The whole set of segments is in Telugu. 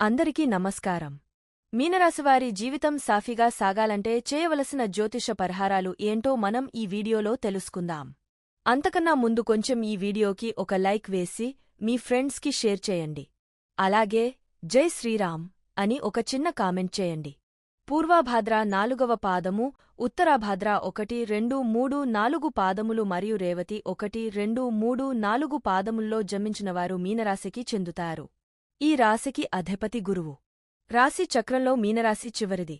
అందరికీ నమస్కారం. మీనరాశివారి జీవితం సాఫీగా సాగాలంటే చేయవలసిన జ్యోతిష పరిహారాలు ఏంటో మనం ఈ వీడియోలో తెలుసుకుందాం. అంతకన్నా ముందు కొంచెం ఈ వీడియోకి ఒక లైక్ వేసి మీ ఫ్రెండ్స్కి షేర్ చేయండి. అలాగే జై శ్రీరామ్ అని ఒక చిన్న కామెంట్ చేయండి. పూర్వాభాద్ర నాలుగవ పాదము ఉత్తరాభాద్ర ఒకటి రెండు మూడు నాలుగు పాదములు మరియు రేవతి ఒకటి రెండు మూడు నాలుగు పాదముల్లో జమించినవారు మీనరాశికి చెందుతారు. ఈ రాశికి అధిపతి గురువు. రాశి చక్రంలో మీనరాశి చివరిది.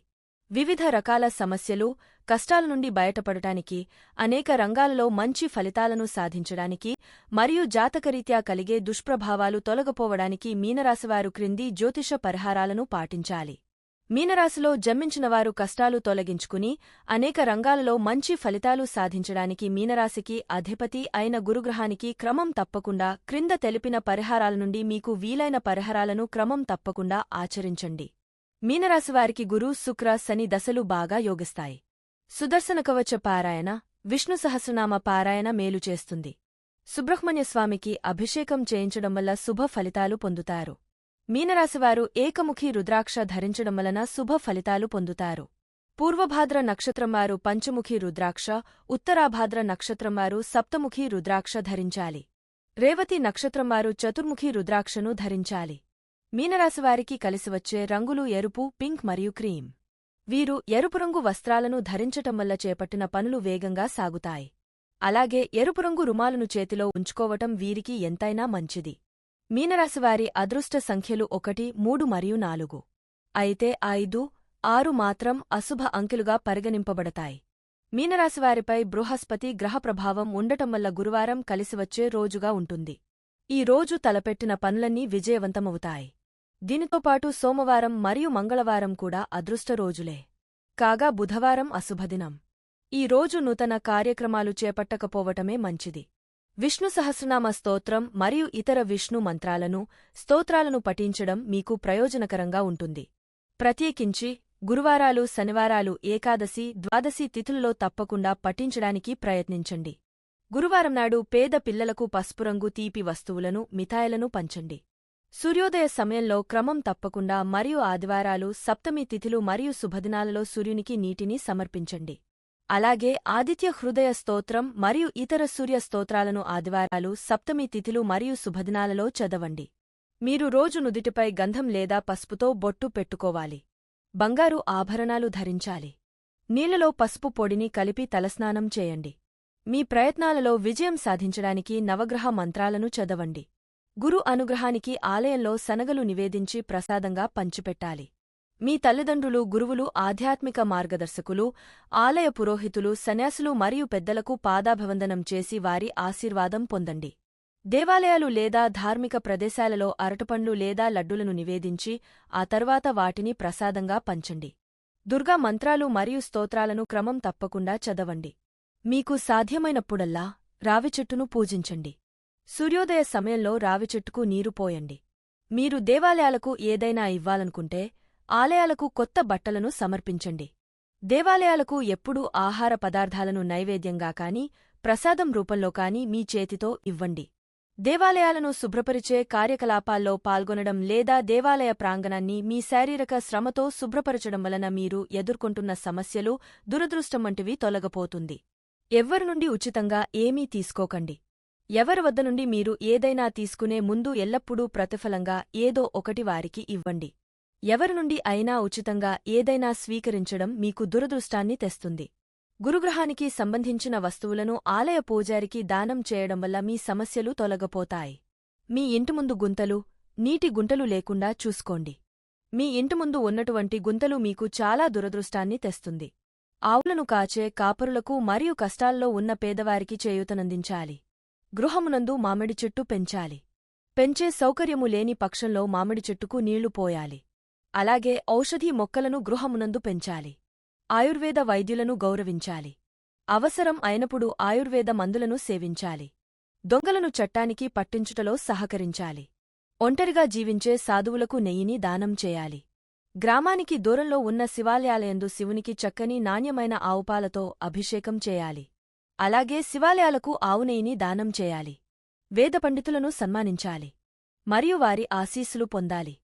వివిధ రకాల సమస్యలు కష్టాల నుండి బయటపడటానికి అనేక రంగాలలో మంచి ఫలితాలను సాధించడానికి మరియు జాతకరీత్యా కలిగే దుష్ప్రభావాలు తొలగపోవడానికి మీనరాశివారు క్రింది జ్యోతిష పరిహారాలను పాటించాలి. మీనరాశిలో జన్మించినవారు కష్టాలు తొలగించుకుని అనేక రంగాలలో మంచి ఫలితాలు సాధించడానికి మీనరాశికి అధిపతి అయిన గురుగ్రహానికి క్రమం తప్పకుండా క్రింద తెలిపిన పరిహారాల నుండి మీకు వీలైన పరిహారాలను క్రమం తప్పకుండా ఆచరించండి. మీనరాశివారికి గురు శుక్ర శని దశలు బాగా యోగిస్తాయి. సుదర్శన కవచ పారాయణ విష్ణు సహస్రనామ పారాయణ మేలు చేస్తుంది. సుబ్రహ్మణ్యస్వామికి అభిషేకం చేయించడం వల్ల శుభ ఫలితాలు పొందుతారు. మీనరాశివారు ఏకముఖి రుద్రాక్ష ధరించడం వలన శుభ ఫలితాలు పొందుతారు. పూర్వభాద్ర నక్షత్రమారు పంచముఖి రుద్రాక్ష ఉత్తరాభాద్ర నక్షత్రమారు సప్తముఖి రుద్రాక్ష ధరించాలి. రేవతి నక్షత్రంవారు చతుర్ముఖి రుద్రాక్షను ధరించాలి. మీనరాశివారికి కలిసివచ్చే రంగులు ఎరుపు పింక్ మరియు క్రీం వీరు ఎరుపు రంగు వస్త్రాలను ధరించటం వల్ల చేపట్టిన పనులు వేగంగా సాగుతాయి. అలాగే ఎరుపు రంగు రుమాలును చేతిలో ఉంచుకోవటం వీరికి ఎంతైనా మంచిది. మీనరాశివారి అదృష్ట సంఖ్యలు ఒకటి మూడు మరియు నాలుగు. అయితే ఐదు ఆరు మాత్రం అశుభ అంకెలుగా పరిగణింపబడతాయి. మీనరాశివారిపై బృహస్పతి గ్రహ ప్రభావం ఉండటం వల్ల గురువారం కలిసివచ్చే రోజుగా ఉంటుంది. ఈ రోజు తలపెట్టిన పనులన్నీ విజయవంతమవుతాయి. దీనితోపాటు సోమవారం మరియు మంగళవారం కూడా అదృష్ట రోజులే. కాగా బుధవారం అశుభదినం ఈ రోజు నూతన కార్యక్రమాలు చేపట్టకపోవటమే మంచిది. విష్ణు సహస్రనామ స్తోత్రం మరియు ఇతర విష్ణు మంత్రాలను స్తోత్రాలను పఠించడం మీకు ప్రయోజనకరంగా ఉంటుంది. ప్రత్యేకించి గురువారాలు శనివారాలు ఏకాదశి ద్వాదశి తిథులలో తప్పకుండా పఠించడానికి ప్రయత్నించండి. గురువారం నాడు పేద పిల్లలకు పసుపురంగు తీపి వస్తువులను మిఠాయిలను పంచండి. సూర్యోదయ సమయంలో క్రమం తప్పకుండా మరియు ఆదివారాలు సప్తమి తిథులు మరియు శుభదినాలలో సూర్యునికి నీటిని సమర్పించండి. అలాగే ఆదిత్య హృదయ స్తోత్రం మరియు ఇతర సూర్య స్తోత్రాలను ఆదివారాలు సప్తమి తిథులు మరియు శుభదినాలలో చదవండి. మీరు రోజు నుదిటిపై గంధం లేదా పసుపుతో బొట్టు పెట్టుకోవాలి. బంగారు ఆభరణాలు ధరించాలి. నీళ్ళలో పసుపు పొడిని కలిపి తలస్నానం చేయండి. మీ ప్రయత్నాలలో విజయం సాధించడానికి నవగ్రహ మంత్రాలను చదవండి. గురు అనుగ్రహానికి ఆలయంలో శనగలు నివేదించి ప్రసాదంగా పంచిపెట్టాలి. మీ తల్లిదండ్రులు గురువులు ఆధ్యాత్మిక మార్గదర్శకులు ఆలయ పురోహితులు సన్యాసులు మరియు పెద్దలకు పాదాభివందనం చేసి వారి ఆశీర్వాదం పొందండి. దేవాలయాలు లేదా ధార్మిక ప్రదేశాలలో అరటిపండ్లు లేదా లడ్డులను నివేదించి ఆ తర్వాత వాటిని ప్రసాదంగా పంచండి. దుర్గా మంత్రాలు మరియు స్తోత్రాలను క్రమం తప్పకుండా చదవండి. మీకు సాధ్యమైనప్పుడల్లా రావిచెట్టును పూజించండి. సూర్యోదయ సమయంలో రావిచెట్టుకు నీరు పోయండి. మీరు దేవాలయాలకు ఏదైనా ఇవ్వాలనుకుంటే ఆలయాలకు కొత్త బట్టలను సమర్పించండి. దేవాలయాలకు ఎప్పుడూ ఆహార పదార్థాలను నైవేద్యంగా కాని ప్రసాదం రూపంలో కాని మీ చేతితో ఇవ్వండి. దేవాలయాలను శుభ్రపరిచే కార్యకలాపాల్లో పాల్గొనడం లేదా దేవాలయ ప్రాంగణాన్ని మీ శారీరక శ్రమతో శుభ్రపరచడం వలన మీరు ఎదుర్కొంటున్న సమస్యలు దురదృష్టం వంటివి తొలగపోతుంది. ఎవ్వరి నుండి ఉచితంగా ఏమీ తీసుకోకండి. ఎవరి వద్ద నుండి మీరు ఏదైనా తీసుకునే ముందు ఎల్లప్పుడూ ప్రతిఫలంగా ఏదో ఒకటి వారికి ఇవ్వండి. ఎవరి నుండి అయినా ఉచితంగా ఏదైనా స్వీకరించడం మీకు దురదృష్టాన్ని తెస్తుంది. గురుగ్రహానికి సంబంధించిన వస్తువులను ఆలయ పూజారికి దానం చేయడం వల్ల మీ సమస్యలు తొలగపోతాయి. మీ ఇంటి ముందు గుంతలు నీటి గుంటలు లేకుండా చూసుకోండి. మీ ఇంటి ముందు ఉన్నటువంటి గుంతలు మీకు చాలా దురదృష్టాన్ని తెస్తుంది. ఆవులను కాచే కాపరులకు మరియు కష్టాల్లో ఉన్న పేదవారికి చేయూతనందించాలి. గృహమునందు మామిడి చెట్టు పెంచాలి. పెంచే సౌకర్యము లేని పక్షంలో మామిడి చెట్టుకు నీళ్ళు పోయాలి. అలాగే ఔషధీ మొక్కలను గృహమునందు పెంచాలి. ఆయుర్వేద వైద్యులను గౌరవించాలి. అవసరం అయినప్పుడు ఆయుర్వేద మందులను సేవించాలి. దొంగలను చట్టానికి పట్టించుటలో సహకరించాలి. ఒంటరిగా జీవించే సాధువులకు నెయ్యిని దానం చేయాలి. గ్రామానికి దూరంలో ఉన్న శివాలయాలయందు శివునికి చక్కని నాణ్యమైన ఆవుపాలతో అభిషేకం చేయాలి. అలాగే శివాలయాలకు ఆవునెయ్యిని దానం చేయాలి. వేద పండితులను సన్మానించాలి. మరియు వారి ఆశీస్సులు పొందాలి.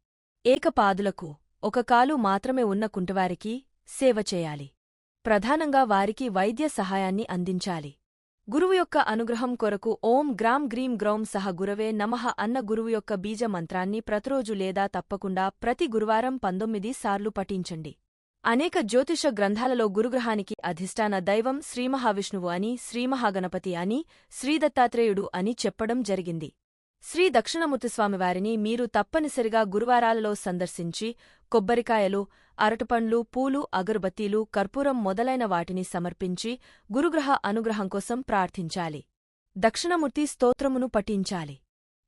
ఏకపాదులకు ఒక కాలు మాత్రమే ఉన్న కుంటివారికి సేవ చేయాలి. ప్రధానంగా వారికి వైద్య సహాయాన్ని అందించాలి. గురువు యొక్క అనుగ్రహం కొరకు ఓం గ్రాం గ్రీం గ్రౌం సహ గురవే నమః అన్న గురువు యొక్క బీజ మంత్రాన్ని ప్రతిరోజు లేదా తప్పకుండా ప్రతి గురువారం పంతొమ్మిది సార్లు పఠించండి. అనేక జ్యోతిష గ్రంథాలలో గురుగ్రహానికి అధిష్టాన దైవం శ్రీమహావిష్ణువు అని శ్రీమహాగణపతి అని శ్రీదత్తాత్రేయుడు అని చెప్పడం జరిగింది. శ్రీ దక్షిణమూర్తిస్వామివారిని మీరు తప్పనిసరిగా గురువారాలలో సందర్శించి కొబ్బరికాయలు అరటిపండ్లు పూలు అగరుబత్తీలు కర్పూరం మొదలైన వాటిని సమర్పించి గురుగ్రహ అనుగ్రహం కోసం ప్రార్థించాలి. దక్షిణమూర్తి స్తోత్రమును పఠించాలి.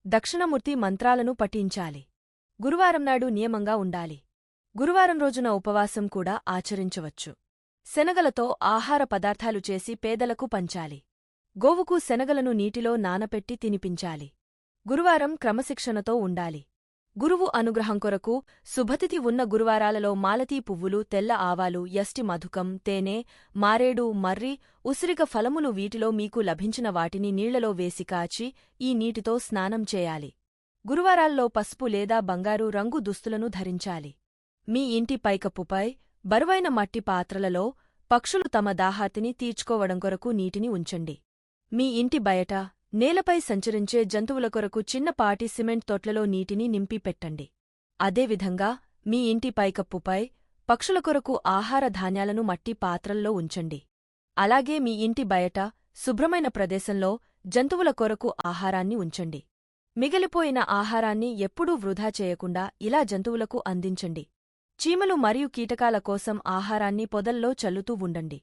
దక్షిణమూర్తి మంత్రాలను పఠించాలి. గురువారం నాడు నియమంగా ఉండాలి. గురువారం రోజున ఉపవాసం కూడా ఆచరించవచ్చు. శనగలతో ఆహార పదార్థాలు చేసి పేదలకు పంచాలి. గోవుకు శనగలను నీటిలో నానపెట్టి తినిపించాలి. గురువారం క్రమశిక్షణతో ఉండాలి. గురువు అనుగ్రహం కొరకు శుభతిథి ఉన్న గురువారాలలో మాలతీ పువ్వులు తెల్ల ఆవాలు యష్టి మధుకం తేనె మారేడు మర్రి ఉసిరిక ఫలములు వీటిలో మీకు లభించిన వాటిని నీళ్ళలో వేసి కాచి ఈ నీటితో స్నానం చేయాలి. గురువారాల్లో పసుపు లేదా బంగారు రంగు దుస్తులను ధరించాలి. మీ ఇంటి పైకప్పుపై బరువైన మట్టి పాత్రలలో పక్షులు తమ దాహాతిని తీర్చుకోవడం కొరకు నీటిని ఉంచండి. మీ ఇంటి బయట నేలపై సంచరించే జంతువుల కొరకు చిన్నపాటి సిమెంట్ తొట్లలో నీటిని నింపి పెట్టండి. అదేవిధంగా మీ ఇంటి పైకప్పుపై పక్షుల కొరకు ఆహార ధాన్యాలను మట్టి పాత్రల్లో ఉంచండి. అలాగే మీ ఇంటి బయట శుభ్రమైన ప్రదేశంలో జంతువుల కొరకు ఆహారాన్ని ఉంచండి. మిగిలిపోయిన ఆహారాన్ని ఎప్పుడూ వృధా చేయకుండా ఇలా జంతువులకు అందించండి. చీమలు మరియు కీటకాల కోసం ఆహారాన్ని పొదల్లో చల్లుతూ ఉండండి.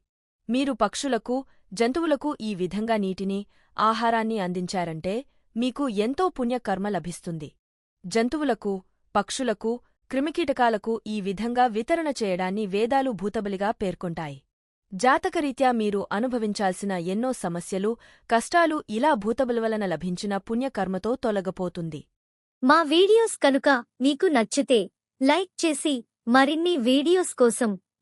మీరు పక్షులకు జంతువులకు ఈ విధంగా నీటిని ఆహారాన్ని అందించారంటే మీకు ఎంతో పుణ్యకర్మ లభిస్తుంది. జంతువులకు పక్షులకు క్రిమికీటకాలకు ఈ విధంగా వితరణ చేయడాన్ని వేదాలు భూతబలిగా పేర్కొంటాయి. జాతకరీత్యా మీరు అనుభవించాల్సిన ఎన్నో సమస్యలు కష్టాలు ఇలా భూతబలి వలన లభించిన పుణ్యకర్మతో తొలగపోతుంది. మా వీడియోస్ కనుక మీకు నచ్చితే లైక్ చేసి మరిన్ని వీడియోస్ కోసం